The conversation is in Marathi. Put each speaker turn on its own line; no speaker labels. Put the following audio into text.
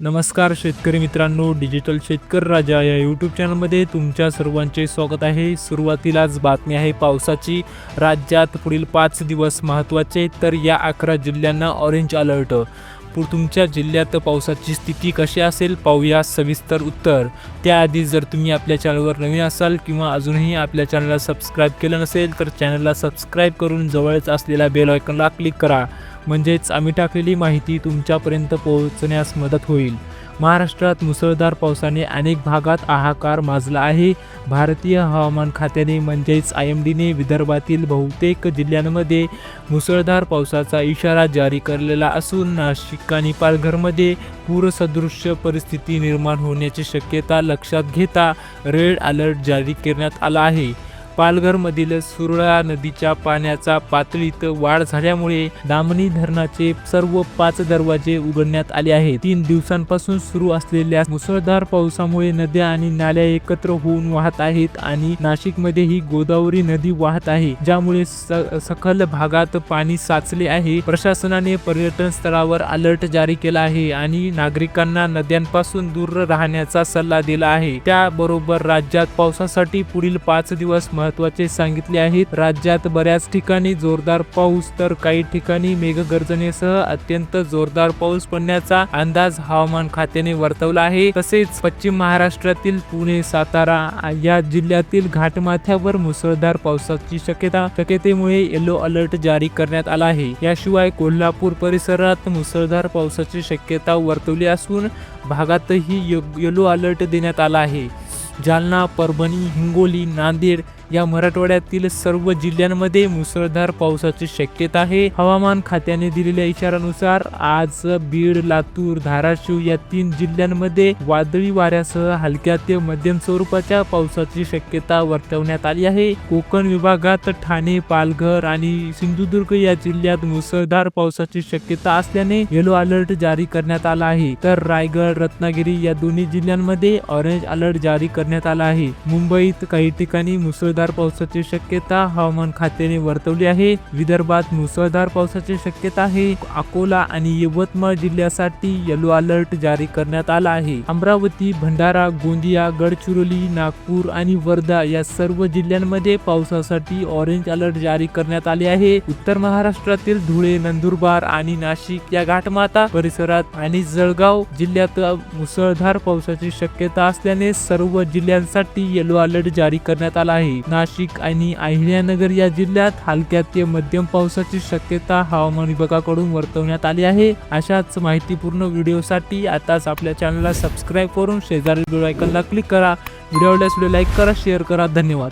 नमस्कार शेतकरी मित्रांनो डिजिटल शेतकरी राजा या यूट्यूब चॅनलमध्ये तुमच्या सर्वांचे स्वागत आहे. सुरुवातीलाच बातमी आहे पावसाची. राज्यात पुढील पाच दिवस महत्त्वाचे तर या अकरा जिल्ह्यांना ऑरेंज अलर्ट पु तुमच्या जिल्ह्यात पावसाची स्थिती कशी असेल? पाहूया सविस्तर उत्तर. त्याआधी जर तुम्ही आपल्या चॅनलवर नवीन असाल किंवा अजूनही आपल्या चॅनलला सबस्क्राईब केलं नसेल तर चॅनलला सबस्क्राईब करून जवळच असलेल्या बेल आयकॉनला क्लिक करा. म्हणजेच आम्ही टाकलेली माहिती तुमच्यापर्यंत पोहोचण्यास मदत होईल. महाराष्ट्रात मुसळधार पावसाने अनेक भागात हाहाकार माजला आहे. भारतीय हवामान खात्याने म्हणजेच आय एम डीने विदर्भातील बहुतेक जिल्ह्यांमध्ये मुसळधार पावसाचा इशारा जारी केलेला असून नाशिक आणि पालघरमध्ये पूरसदृश्य परिस्थिती निर्माण होण्याची शक्यता लक्षात घेता रेड अलर्ट जारी करण्यात आला आहे. पालघरमधील सुरळा नदीच्या पाण्याचा पातळीत वाढ झाल्यामुळे दामणी धरणाचे सर्व पाच दरवाजे उघडण्यात आले आहेत. तीन दिवसांपासून सुरू असलेल्या मुसळधार पावसामुळे नद्या आणि नाल्या एकत्र होऊन वाहत आहेत आणि नाशिकमध्येही गोदावरी नदी वाहत आहे ज्यामुळे स- सखल भागात पाणी साचले आहे. प्रशासनाने पर्यटन स्थळावर अलर्ट जारी केला आहे आणि नागरिकांना नद्यांपासून दूर राहण्याचा सल्ला दिला आहे. त्याबरोबर राज्यात पावसासाठी पुढील पाच दिवस महत्त्वाचे सांगितले आहेत. राज्यात बऱ्याच ठिकाणी जोरदार पाऊस तर काही ठिकाणी मेघगर्जनेसह अत्यंत जोरदार पाऊस पडण्याचा अंदाज हवामान खात्याने वर्तवला आहे. तसेच पश्चिम महाराष्ट्रातील पुणे सातारा या जिल्ह्यातील घाटमाथ्यावर मुसळधार पावसाची शक्यता शक्यतेमुळे येलो अलर्ट जारी करण्यात आला आहे. याशिवाय कोल्हापूर परिसरात मुसळधार पावसाची शक्यता वर्तवली असून भागातही येलो अलर्ट देण्यात आला आहे. जालना परभणी हिंगोली नांदेड या मराठवाड्यातील सर्व जिल्ह्यांमध्ये मुसळधार पावसाची शक्यता आहे. हवामान खात्याने दिलेल्या इशारानुसार आज बीड लातूर धाराशिव या तीन जिल्ह्यांमध्ये वादळी वाऱ्यासह हलक्या ते मध्यम स्वरूपाच्या पावसाची शक्यता वर्तवण्यात आली आहे. कोकण विभागात ठाणे पालघर आणि सिंधुदुर्ग या जिल्ह्यात मुसळधार पावसाची शक्यता असल्याने येलो अलर्ट जारी करण्यात आला आहे. तर रायगड रत्नागिरी या दोन्ही जिल्ह्यांमध्ये ऑरेंज अलर्ट जारी करण्यात आला आहे. मुंबईत काही ठिकाणी मुसळधार पावसाची शक्यता हवामान खात्याने वर्तवली आहे. विदर्भात मुसळधार पावसाची शक्यता आहे. अकोला आणि यवतमाळ जिल्ह्यासाठी येलो अलर्ट जारी करण्यात आला आहे. अमरावती भंडारा गोंदिया गडचिरोली नागपूर आणि वर्धा या सर्व जिल्ह्यांमध्ये पावसासाठी ऑरेंज अलर्ट जारी करण्यात आले आहे. उत्तर महाराष्ट्रातील धुळे नंदुरबार आणि नाशिक या घाटमाता परिसरात आणि जळगाव जिल्ह्यात मुसळधार पावसाची शक्यता असल्याने सर्व जिल्ह्यांसाठी येलो अलर्ट जारी करण्यात आला आहे. नाशिक आणि अहिल्यानगर या जिल्ह्यात हलक्या ते मध्यम पावसाची शक्यता हवामान विभागाकडून वर्तवण्यात आली आहे. अशाच माहितीपूर्ण व्हिडिओसाठी आताच आपल्या चॅनलला सबस्क्राईब करून शेजारी बेल आयकॉनला क्लिक करा. व्हिडिओ आवडल्यास व्हिडिओ लाईक करा शेअर करा. धन्यवाद.